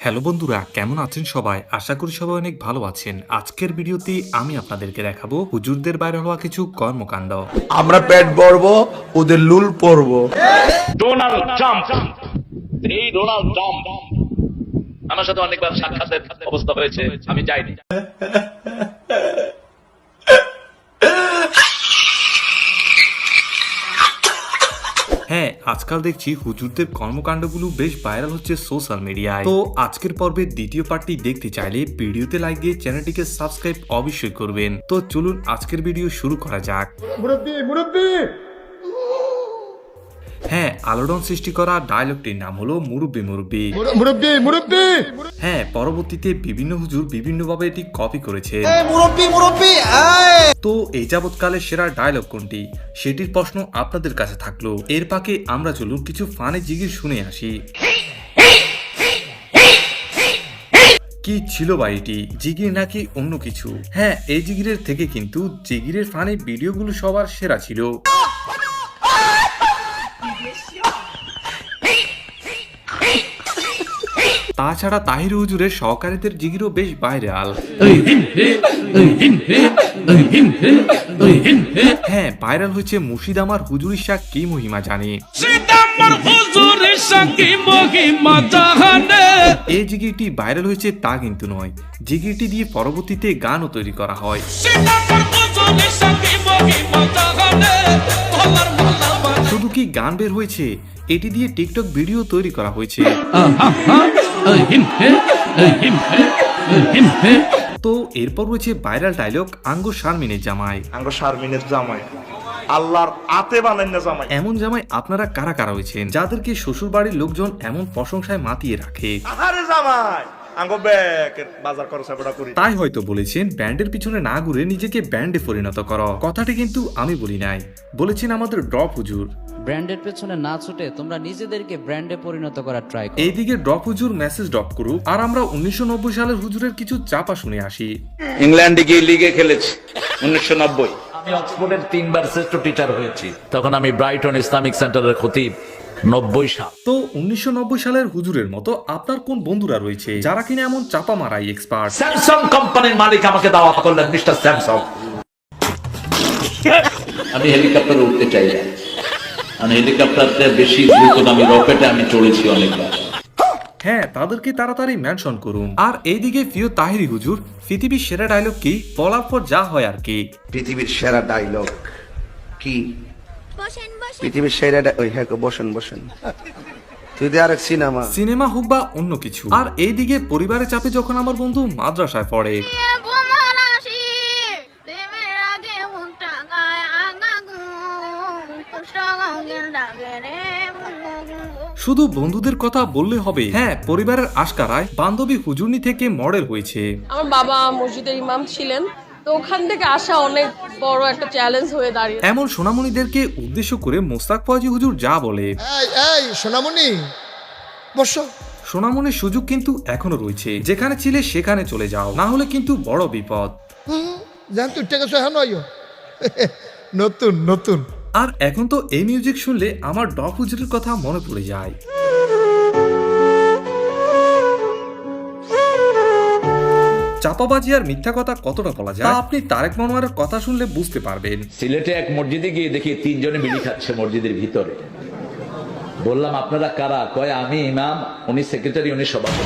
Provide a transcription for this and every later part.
Hello বন্ধুরা কেমন আছেন সবাই? আশা করি সবাই অনেক ভালো আছেন। আজকের ভিডিওতে আমি আপনাদেরকে দেখাবো হুজুরদের বাইরে হওয়া কিছু কর্মকাণ্ড। আমরা পেট ভরবো ওদের লুল পরব। Donald Trump. এই ডোনাল্ড ট্রাম্প। আমার সাথে অনেকবার সাক্ষাতের অবস্থা হয়েছে আমি যাইনি। হ্যাঁ আজকাল দেখছি হুজুরদের কর্মকাণ্ডগুলো বেশ ভাইরাল হচ্ছে সোশ্যাল মিডিয়ায় তো আজকের পর্বের দ্বিতীয় পার্টটি দেখতে চাইলে ভিডিওতে লাইক দিয়ে চ্যানেলটিকে সাবস্ক্রাইব অবশ্যই করবেন। তো চলুন আজকের ভিডিও শুরু করা যাক। মুরব্বী মুরব্বী! হ্যাঁ আলোড়ন সৃষ্টি করা ডায়লগটির নাম হলো মুরব্বি মুরব্বি। মুরব্বী মুরব্বী! হ্যাঁ পরবর্তীতে বিভিন্ন হুজুর বিভিন্নভাবে এটি কপি করেছে মুরব্বী মুরব্বী তো এই যাবৎকালের সেরা ডায়লগ কোনটি? সেটির প্রশ্ন আপনাদের কাছে থাকল। এর পাকে আমরা চলুন কিছু ফানে জিগির শুনে আসি। কি ছিল বা এটি? জিগির নাকি অন্য কিছু? হ্যাঁ এই জিগিরের থেকে কিন্তু জিগিরের ফানে ভিডিওগুলো সবার সেরা ছিল। তাছাড়া তাহির হুজুরের সহকারীদের জিগিরও বেশ ভাইরাল। হ্যাঁ ভাইরাল হয়েছে মুর্শিদ আমার হুজুর শাহ কি মহিমা জানে। এই জিগিরটি ভাইরাল হয়েছে তা কিন্তু নয় জিগিরটি দিয়ে পরবর্তীতে গানও তৈরি করা হয়। শুধু কি গান বের হয়েছে? এটি দিয়ে টিকটক ভিডিও তৈরি করা হয়েছে। তো এরপর রয়েছে ভাইরাল ডায়লগ আঙ্গো শারমিনের জামাই। আঙ্গ শারমিনের জামাই। আল্লাহর আতে বানাই না জামাই। এমন জামাই আপনারা কারা কারা হয়েছেন? যাদেরকে শ্বশুর বাড়ির লোকজন এমন প্রশংসায় মাতিয়ে রাখে। আহারে জামাই! আঙ্গ ব্যাগ বাজার খরচ বড় করি। তাই হয়তো বলেছেন ব্যান্ডের পিছনে না ঘুরে নিজেকে ব্যান্ডে পরিণত করো। কথাটি কিন্তু আমি বলি নাই। বলেছেন আমাদের ড্রপ হুজুর। ব্র্যান্ডের পেছনে না ছুটে তোমরা নিজেদেরকে ব্র্যান্ডে পরিণত করার ট্রাই করো। এইদিকে ড্রপ হুজুর মেসেজ ড্রপ করুক আর আমরা উনিশশো নব্বই সালের হুজুরের কিছু চাপা শুনে আসি। ইংল্যান্ডে গিয়ে লিগে খেলেছি উনিশশো নব্বই। আমি অক্সফোর্ডের তিনবার শ্রেষ্ঠ টিচার হয়েছি তখন আমি ব্রাইটন ইসলামিক সেন্টারের খতিব নব্বই সাল। তো উনিশশো নব্বই সালের হুজুরের মতো আপনার কোন বন্ধুরা রয়েছে যারা কিনা এমন চাপা মারাই এক্সপার্ট স্যামসাং কোম্পানির মালিক আমাকে দাওয়াত করলেন মিস্টার স্যামসাং আমি হেলিকপ্টারে উঠতে চাই। না হেলিকপ্টারতে বেশি দ্রুতগামী রকেটে আমি চড়েছি অনেকবার। হ্যাঁ তাদেরকে তাড়াতাড়ি মেনশন করুন। আর এইদিকে প্রিয় তাহিরি হুজুর পৃথিবীর সেরা ডায়লগ কি? বলার পর যা হয় আর কি। পৃথিবীর সেরা ডায়লগ কি? বসেন বসেন। পৃথিবীর সেরা ওই হ্যাঁ বসেন বসেন। আরেক সিনেমা সিনেমা হোক বা অন্য কিছু। আর এইদিকে পরিবারের চাপে যখন আমার বন্ধু মাদ্রাসায় পড়ে। শুধু বন্ধুদের কথা বললে হবে। হ্যাঁ পরিবারের আশকারায় বান্ধবী হুজুরনি থেকে মডেল হয়েছে। আমার বাবা মসজিদের ইমাম ছিলেন তো ওখান থেকে আসা অনেক বড় একটা চ্যালেঞ্জ হয়ে দাঁড়িয়ে। এমন সোনামণিদেরকে উদ্দেশ্য করে মোস্তাক ফৌজি হুজুর যা বলে। এই এই সোনামণি বসো। সোনামনির সুযোগ কিন্তু এখনও রয়েছে। যেখানে ছিলে সেখানে চলে যাও না হলে কিন্তু বড় বিপদ। জান তুই টেকে সহ নয় নতুন নতুন। আর এখন তো এই মিউজিক শুনলে আমার ডপ হুজুরের কথা মনে পড়ে যায়। চাপাবাজি আর মিথ্যা কথা কতটা বলা যায়? আপনি তারেক মনোয়ারের কথা শুনলে বুঝতে পারবেন। সিলেটে এক মসজিদে গিয়ে দেখি তিনজনে বিড়ি খাচ্ছে মসজিদের ভিতরে। বললাম আপনারা কারা? কয় আমি ইমাম উনি সেক্রেটারি উনি সভাপতি।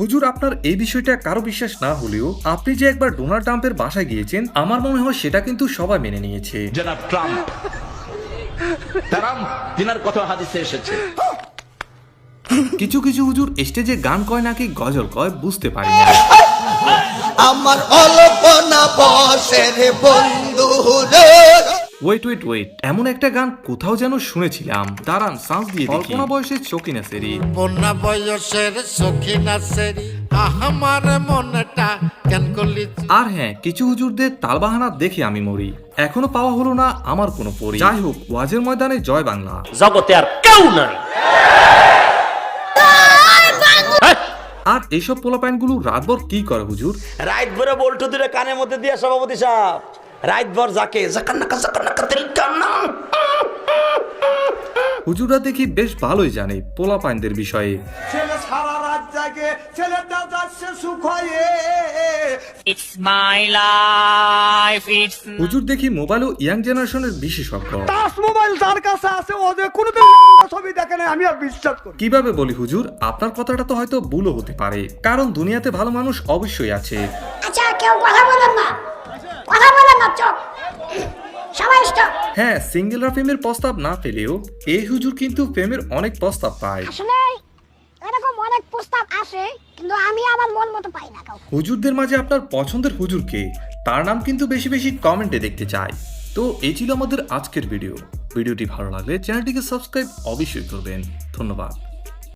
হুজুর আপনার এই বিষয়টা কারও বিশ্বাস না হলেও আপনি যে একবার ডোনাল্ড ট্রাম্পের বাসায় গিয়েছেন আমার মনে হয় সেটা কিন্তু সবাই মেনে নিয়েছে। জনাব ট্রাম্প ট্রাম্প তিনার কথা হাদিসে এসেছে। কিছু কিছু হুজুর স্টেজে গান কয় নাকি গজল কয় বুঝতে পারি না। আমার অল্পনা বসে রে বন্ধু রে ওয়েট ওয়েট ওয়েট এমন একটা গান কোথাও যেন শুনেছিলাম। দাঁড়ান সাউন্ড দিয়ে দেখি। কল্পনা বয়সে চকিনা সেরি বন্যা বয়সের সখিনা সেরি আমার মনটা কেন করলি? আর হ্যাঁ কিছু হুজুরদের তালবাহানা দেখে আমি মরি। এখনও পাওয়া হলো না আমার কোনো পরি। যাই হোক ওয়াজের ময়দানে জয় বাংলা। জগতে আর কেউ নাই। আর এইসব পোলাপ্যান্টগুলো রাতভর কি করে হুজুর? রাইত ভরে বল্টু দূরে কানের মধ্যে দিয়ে সভাপতি সাহেব। রাইত ভর যাকে জাকান্নাকা জাকান্নাকা তেল কান্না। হুজুররা দেখি বেশ ভালোই জানে পোলাপাইনদের বিষয়ে। সারা রাত জাগে ছেলেটা যাচ্ছে সুখ হয়ে হুজুর দেখি মোবাইল ও ইয়াং জেনারেশনের বিশেষজ্ঞ। তাস মোবাইল যার কাছে আছে ও যে কোনোদিন ছবি দেখে না আমি আর বিশ্বাস করি কীভাবে বলি হুজুর আপনার কথাটা তো হয়তো ভুলও হতে পারে কারণ দুনিয়াতে ভালো মানুষ অবশ্যই আছে। আচ্ছা কেউ কথা বলেন না। কথা বলেন না সবাই স্টপ হ্যাঁ সিঙ্গেলরা প্রেমের প্রস্তাব না পেলেও এই হুজুর কিন্তু প্রেমের অনেক প্রস্তাব পায়। আসলে এরকম অনেক প্রস্তাব আসে কিন্তু আমি আমার মন মতো পাই না কাউকে। হুজুরদের মাঝে আপনার পছন্দের হুজুরকে তার নাম কিন্তু বেশি বেশি কমেন্টে দেখতে চাই। তো এই ছিল আমাদের আজকের ভিডিও। ভিডিওটি ভালো লাগলে চ্যানেলটিকে সাবস্ক্রাইব অবশ্যই করবেন। ধন্যবাদ।